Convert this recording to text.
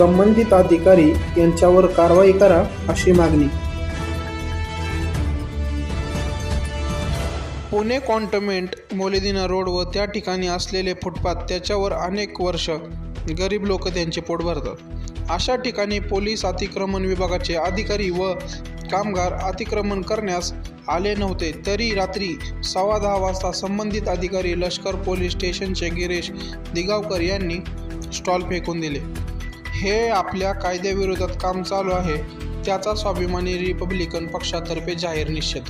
संबंधित अधिकारी यांच्यावर कारवाई करा अशी मागणी. पुणे कॉन्टमेंट मोलेदिना रोड व त्या ठिकाणी असलेले फुटपाथ त्याच्यावर अनेक वर्ष गरीब लोक त्यांचे पोट भरतात. अशा ठिकाणी पोलीस अतिक्रमण विभागाचे अधिकारी व कामगार अतिक्रमण करण्यास आले नव्हते. तरी रात्री सव्वा दहा वाजता संबंधित अधिकारी लष्कर पोलीस स्टेशनचे गिरीश दिगावकर यांनी स्टॉल फेकून दिले. हे आपल्या कायद्याविरोधात काम चालू आहे. त्याचा स्वाभिमानी रिपब्लिकन पक्षातर्फे जाहीर निषेध.